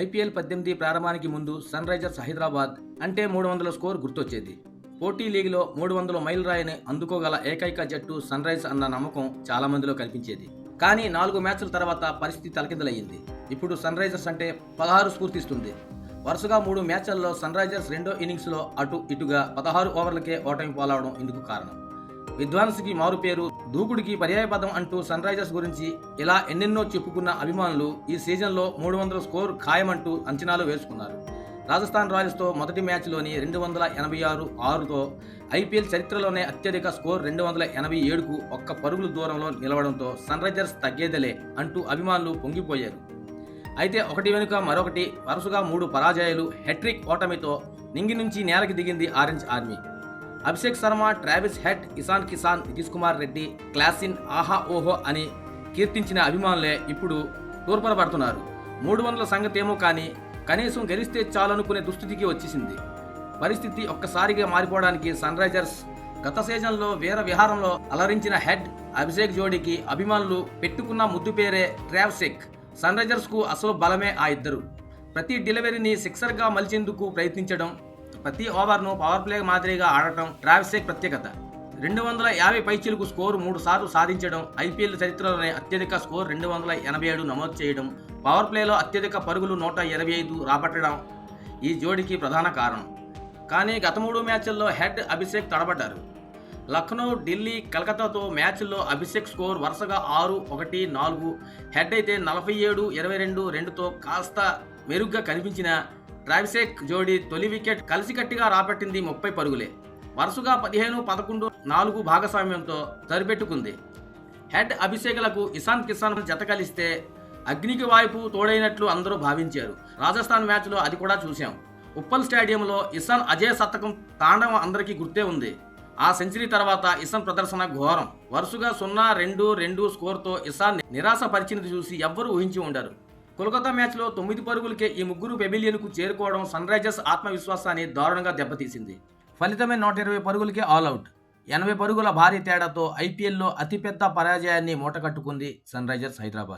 IPL పద్దెనిమిది ప్రారంభానికి ముందు సన్ రైజర్స్ హైదరాబాద్ అంటే మూడు వందల స్కోర్ గుర్తొచ్చేది. పోటీ లీగ్లో మూడు వందల మైల్ రాయిని అందుకోగల ఏకైక జట్టు సన్ రైజ్ అన్న నమ్మకం చాలా మందిలో కనిపించేది కానీ నాలుగు మ్యాచ్ల తర్వాత పరిస్థితి తలకిందలయ్యింది. ఇప్పుడు సన్ రైజర్స్ అంటే పదహారు స్ఫూర్తిస్తుంది వరుసగా మూడు మ్యాచ్ల్లో సన్ రైజర్స్ రెండో ఇన్నింగ్స్లో అటు ఇటుగా పదహారు ఓవర్లకే ఓటమి పాలవడం ఇందుకు కారణం. విద్వాంసుకి మారు పేరు దూకుడికి పర్యాయపదం అంటూ సన్ రైజర్స్ గురించి ఇలా ఎన్నెన్నో చెప్పుకున్న అభిమానులు ఈ సీజన్లో మూడు వందల స్కోర్ ఖాయమంటూ అంచనాలు వేసుకున్నారు. రాజస్థాన్ రాయల్స్తో మొదటి మ్యాచ్లోని రెండు వందల ఎనభై ఆరు ఆరుతో ఐపీఎల్ చరిత్రలోనే అత్యధిక స్కోర్ రెండు వందల ఎనభై ఏడుకు ఒక్క పరుగుల దూరంలో నిలవడంతో సన్ రైజర్స్ తగ్గేదలే అంటూ అభిమానులు పొంగిపోయారు. అయితే ఒకటి వెనుక మరొకటి వరుసగా మూడు పరాజయాలు హెట్రిక్ ఓటమితో నింగి నుంచి నేలకి దిగింది orange army. Abhishek Sharma Travis Head Ishan Kishan Nitish Kumar Reddy Klaasen ఆహా ఓహో అని కీర్తించిన అభిమానులే ఇప్పుడు తూర్పరపడుతున్నారు మూడు వందల సంగతేమో కానీ కనీసం గెలిస్తే చాలనుకునే దుస్థితికి వచ్చేసింది. పరిస్థితి ఒక్కసారిగా మారిపోవడానికి సన్ రైజర్స్ గత సీజన్లో వీర విహారంలో అలరించిన హెడ్ అభిషేక్ జోడీకి అభిమానులు పెట్టుకున్న ముద్దు పేరే ట్రావ్సెక్ సన్ రైజర్స్కు అసలు బలమే ఆ ఇద్దరు. ప్రతి డెలివరీని సిక్సర్గా మలిచేందుకు ప్రయత్నించడం ప్రతి ఓవర్ను పవర్ ప్లే మాదిరిగా ఆడటం ట్రావిసెక్ ప్రత్యేకత. రెండు వందల యాభై పైచీలకు స్కోరు మూడు సార్లు సాధించడం ఐపీఎల్ చరిత్రలోనే అత్యధిక స్కోర్ రెండు వందల ఎనభై ఏడు నమోదు చేయడం పవర్ ప్లేలో అత్యధిక పరుగులు నూట ఇరవై ఐదు రాబట్టడం ఈ జోడికి ప్రధాన కారణం. కానీ గత మూడు మ్యాచ్ల్లో హెడ్ అభిషేక్ తడబడ్డారు. లక్నో ఢిల్లీ కలకత్తాతో మ్యాచ్ల్లో అభిషేక్ స్కోర్ వరుసగా ఆరు ఒకటి నాలుగు హెడ్ అయితే నలభై ఏడు ఇరవై రెండు రెండుతో కాస్త మెరుగ్గా కనిపించిన ట్రావిసేక్ జోడీ తొలి వికెట్ కలిసికట్టిగా రాబట్టింది ముప్పై పరుగులే. వరుసగా పదిహేను పదకొండు నాలుగు భాగస్వామ్యంతో సరిపెట్టుకుంది. హెడ్ అభిషేకులకు ఇసాన్ కిసాన్ జత కలిస్తే అగ్నికి వాయుపు తోడైనట్లు అందరూ భావించారు. రాజస్థాన్ మ్యాచ్లో అది కూడా చూశాం. ఉప్పల్ స్టేడియంలో ఇసాన్ అజయ్ శతకం తాండవం అందరికీ గుర్తే ఉంది. ఆ సెంచరీ తర్వాత ఇసాన్ ప్రదర్శన ఘోరం. వరుసగా సున్నా రెండు రెండు స్కోర్తో ఇసాన్ నిరాశపరిచినది చూసి ఎవ్వరూ ఊహించి ఉండరు. కోల్కతా మ్యాచ్లో తొమ్మిది పరుగులకే ఈ ముగ్గురు పెబిలియన్కు చేరుకోవడం సన్ రైజర్స్ ఆత్మవిశ్వాసాన్ని దారుణంగా దెబ్బతీసింది. ఫలితమే నూట ఇరవై పరుగులకే ఆల్అవుట్ ఎనభై పరుగుల భారీ తేడాతో ఐపీఎల్లో అతిపెద్ద పరాజయాన్ని మూటకట్టుకుంది సన్ రైజర్స్ హైదరాబాద్.